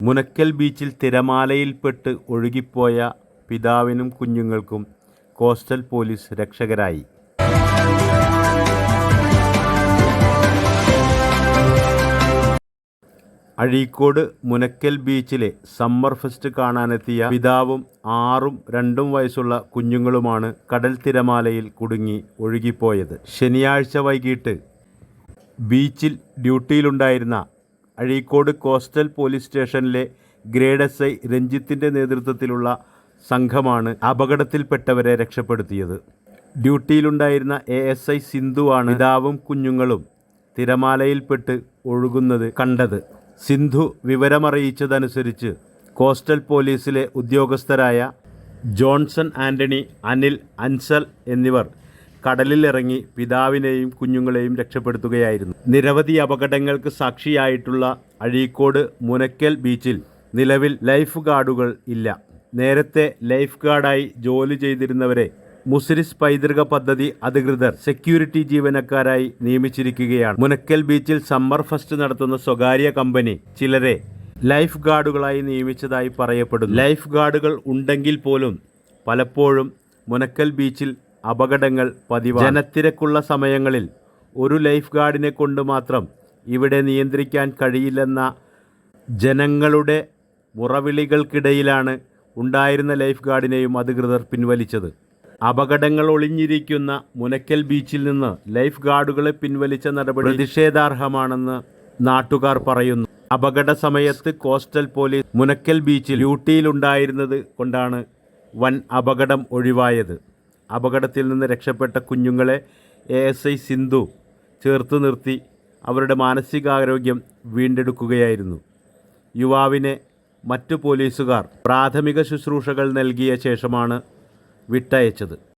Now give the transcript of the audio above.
മുനക്കൽ ബീച്ചിൽ തിരമാലയിൽപ്പെട്ട് ഒഴുകിപ്പോയ പിതാവിനും കുഞ്ഞുങ്ങൾക്കും കോസ്റ്റൽ പോലീസ് രക്ഷകരായി. അഴീക്കോട് മുനക്കൽ ബീച്ചിലെ സമ്മർ ഫെസ്റ്റ് കാണാനെത്തിയ പിതാവും ആറും രണ്ടും വയസ്സുള്ള കുഞ്ഞുങ്ങളുമാണ് കടൽ തിരമാലയിൽ കുടുങ്ങി ഒഴുകിപ്പോയത്. ശനിയാഴ്ച വൈകിട്ട് ബീച്ചിൽ ഡ്യൂട്ടിയിലുണ്ടായിരുന്ന അഴീക്കോട് കോസ്റ്റൽ പോലീസ് സ്റ്റേഷനിലെ ഗ്രേഡ് എസ് ഐ രഞ്ജിത്തിന്റെ നേതൃത്വത്തിലുള്ള സംഘമാണ് അപകടത്തിൽപ്പെട്ടവരെ രക്ഷപ്പെടുത്തിയത്. ഡ്യൂട്ടിയിലുണ്ടായിരുന്ന എ എസ് ഐ സിന്ധുവാണ് പിതാവും കുഞ്ഞുങ്ങളും തിരമാലയിൽപ്പെട്ട് ഒഴുകുന്നത് കണ്ടത്. സിന്ധു വിവരമറിയിച്ചതനുസരിച്ച് കോസ്റ്റൽ പോലീസിലെ ഉദ്യോഗസ്ഥരായ ജോൺസൺ ആന്റണി അനിൽ അൻസൽ എന്നിവർ കടലിലിറങ്ങി പിതാവിനെയും കുഞ്ഞുങ്ങളെയും രക്ഷപ്പെടുത്തുകയായിരുന്നു. നിരവധി അപകടങ്ങൾക്ക് സാക്ഷിയായിട്ടുള്ള അഴീക്കോട് മുനക്കൽ ബീച്ചിൽ നിലവിൽ ലൈഫ് ഗാർഡുകൾ ഇല്ല. നേരത്തെ ലൈഫ് ഗാർഡായി ജോലി ചെയ്തിരുന്നവരെ മുസിരിസ് പൈതൃക പദ്ധതി അധികൃതർ സെക്യൂരിറ്റി ജീവനക്കാരായി നിയമിച്ചിരിക്കുകയാണ്. മുനക്കൽ ബീച്ചിൽ സമ്മർ ഫസ്റ്റ് നടത്തുന്ന സ്വകാര്യ കമ്പനി ചിലരെ ലൈഫ് ഗാർഡുകളായി നിയമിച്ചതായി പറയപ്പെടുന്നു. ലൈഫ് ഗാർഡുകൾ ഉണ്ടെങ്കിൽ പോലും പലപ്പോഴും മുനക്കൽ ബീച്ചിൽ അപകടങ്ങൾ പതിവ് ജനത്തിരക്കുള്ള സമയങ്ങളിൽ ഒരു ലൈഫ് ഗാർഡിനെ കൊണ്ട് മാത്രം ഇവിടെ നിയന്ത്രിക്കാൻ കഴിയില്ലെന്ന ജനങ്ങളുടെ മുറവിളികൾക്കിടയിലാണ് ഉണ്ടായിരുന്ന ലൈഫ് ഗാർഡിനെയും അധികൃതർ പിൻവലിച്ചത്. അപകടങ്ങൾ ഒളിഞ്ഞിരിക്കുന്ന മുനക്കൽ ബീച്ചിൽ നിന്ന് ലൈഫ് ഗാർഡുകളെ പിൻവലിച്ച നടപടി പ്രതിഷേധാർഹമാണെന്ന് നാട്ടുകാർ പറയുന്നു. അപകട സമയത്ത് കോസ്റ്റൽ പോലീസ് മുനക്കൽ ബീച്ചിൽ ഡ്യൂട്ടിയിലുണ്ടായിരുന്നത് കൊണ്ടാണ് വൻ അപകടം ഒഴിവായത്. അപകടത്തിൽ നിന്ന് രക്ഷപ്പെട്ട കുഞ്ഞുങ്ങളെ എ എസ് ഐ സിന്ധു ചേർത്ത് നിർത്തി അവരുടെ മാനസികാരോഗ്യം വീണ്ടെടുക്കുകയായിരുന്നു. യുവാവിനെ മറ്റു പോലീസുകാർ പ്രാഥമിക ശുശ്രൂഷകൾ നൽകിയ ശേഷമാണ് വിട്ടയച്ചത്.